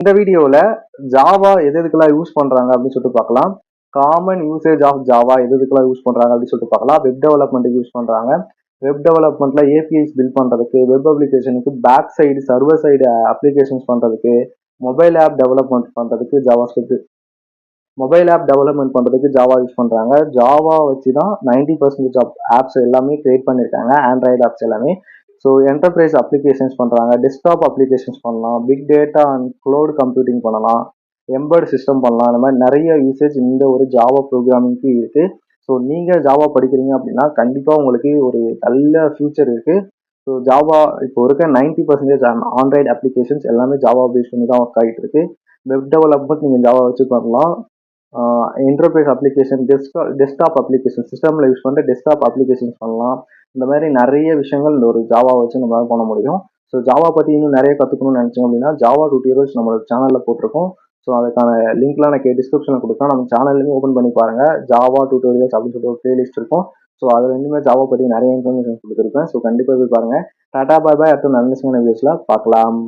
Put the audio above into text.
இந்த வீடியோவில் ஜாவா எது எதுக்கெல்லாம் யூஸ் பண்ணுறாங்க அப்படின்னு சொல்லிட்டு பார்க்கலாம். காமன் யூசேஜ் ஆஃப் ஜாவா எது எதுக்கெல்லாம் யூஸ் பண்ணுறாங்க அப்படின்னு சொல்லிட்டு பார்க்கலாம். வெப் டெவலப்மெண்ட்டுக்கு யூஸ் பண்ணுறாங்க வெப் டெவலப்மெண்ட்டில் ஏபிஐஸ் பில்ட் பண்ணுறதுக்கு web அப்ளிகேஷனுக்கு back side server side applications பண்ணுறதுக்கு மொபைல் ஆப் டெவலப்மெண்ட் பண்ணுறதுக்கு JavaScript mobile app development பண்ணுறதுக்கு ஜாவா யூஸ் பண்ணுறாங்க ஜாவா வச்சு தான் நைன்டி பர்சன்டேஜ் ஆஃப் ஆப்ஸ் எல்லாமே கிரியேட் பண்ணியிருக்காங்க ஆண்ட்ராய்டு ஆப்ஸ் எல்லாமே. ஸோ என்டர்பிரைஸ் அப்ளிகேஷன்ஸ் பண்ணுறாங்க டெஸ்க்டாப் அப்ளிகேஷன்ஸ் பண்ணலாம். Big data and cloud computing பண்ணலாம். எம்பர்டு சிஸ்டம் பண்ணலாம். அந்த மாதிரி நிறைய யூசேஜ் இந்த ஒரு ஜாவா ப்ரோக்ராமிங்க்கு இருக்குது ஸோ நீங்கள் ஜாவா படிக்கிறீங்க அப்படின்னா கண்டிப்பாக உங்களுக்கு ஒரு நல்ல ஃபியூச்சர் இருக்குது ஸோ ஜாவா இப்போ இருக்க நைன்டி பர்சன்டேஜ் ஆண்ட்ராய்டு அப்ளிகேஷன்ஸ் எல்லாமே ஜாவா பேஸ் பண்ணி தான் ஒர்க் ஆகிட்டு இருக்கு. வெப் டெவலப்மெண்ட் நீங்கள் ஜாவா வச்சு பண்ணலாம். Interface application desktop desktop application சிஸ்டமில் யூஸ் பண்ணுற டெஸ்க்டாப் அப்ளிகேஷன்ஸ் பண்ணலாம். இந்த மாதிரி நிறைய விஷயங்கள் இந்த ஒரு ஜாவா வச்சு நம்மளால் பண்ண முடியும். ஸோ ஜாவா பற்றி இன்னும் நிறைய கற்றுக்கணும்னு நினச்சிங்க அப்படின்னா ஜாவா டியூட்டோரியல்ஸ் நம்மளோட சேனலில் போட்டிருக்கோம். ஸோ அதுக்கான லிங்க்லாம் நான் டிஸ்கிரிப்ஷனில் கொடுத்தா நம்ம சேனல்லையும் ஓப்பன் பண்ணி பாருங்கள் ஜாவா டூட்டோரியல்ஸ் அப்படின்னு சொல்லிட்டு ஒரு பிளேலிஸ்ட் இருக்கும். ஸோ அதில் ரெண்டுமே ஜாவா பற்றி நிறைய இன்ஃபர்மேஷன் கொடுத்துருப்பேன் ஸோ கண்டிப்பாக போய் பாருங்கள் டாடா பாய் பாய் அடுத்த நல்ல வீடியோஸில் பார்க்கலாம்